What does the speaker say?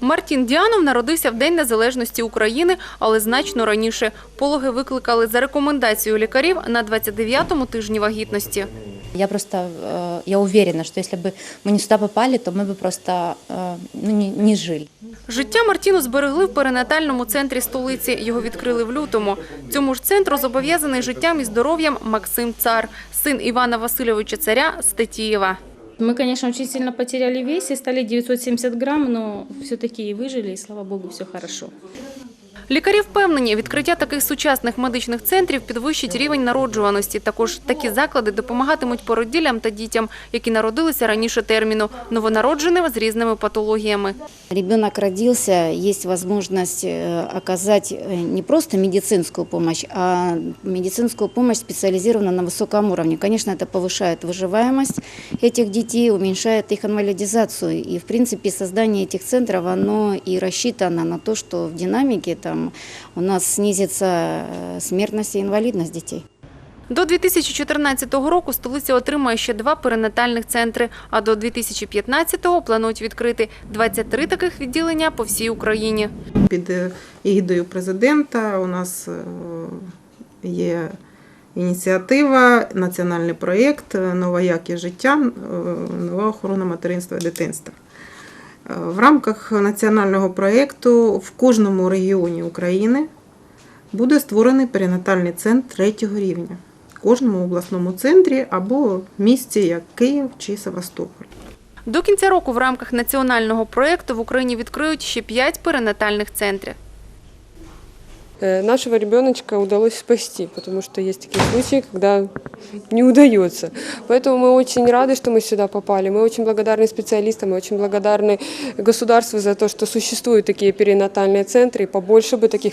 Мартін Діанов народився в День Незалежності України, але значно раніше. Пологи викликали за рекомендацією лікарів на 29-му тижні вагітності. Я просто, э, я уверена, что если бы мы не сюда попали, то мы бы просто э, ну, не, не жили. Життя Мартіну зберегли в перинатальному центрі столиці. Його відкрили в лютому. Цьому ж центру зобов'язаний життям і здоров'ям Максим Цар, син Івана Васильовича Царя з Тетіїва. Мы, конечно, очень сильно потеряли вес и стали 970 грамм, но все-таки и выжили, и слава богу, все хорошо. Лікарі впевнені, відкриття таких сучасних медичних центрів підвищить рівень народжуваності. Також такі заклади допомагатимуть породіллям та дітям, які народилися раніше терміну, новонародженим з різними патологіями. Ребенок родился, есть возможность э, оказать э, не просто медицинскую помощь, а медицинскую помощь специализированную на высоком уровне. Конечно, это повышает выживаемость этих детей, уменьшает их инвалидизацию. И, в принципе, создание этих центров, оно и рассчитано на то, что в динамике там у нас снизится э, смертность и инвалидность детей. До 2014 року столиця отримає ще два перинатальних центри, а до 2015-го планують відкрити 23 таких відділення по всій Україні. Під е, егідою президента у нас е, є ініціатива, національний проєкт е, Нова якість життя, е, нова охорона материнства і дитинства. В рамках національного проєкту в кожному регіоні України буде створений перинатальний центр третього рівня. В кожному обласному центрі або місті, як Київ чи Севастополь. До кінця року в рамках національного проєкту в Україні відкриють ще п'ять перинатальних центрів. Э, Нашего ребеночка удалось спасти, потому что есть такие случаи, когда не удается. Поэтому мы очень рады, что мы сюда попали. Мы очень благодарны специалистам, мы очень благодарны государству за то, что существуют такие перинатальные центры. И побольше бы таких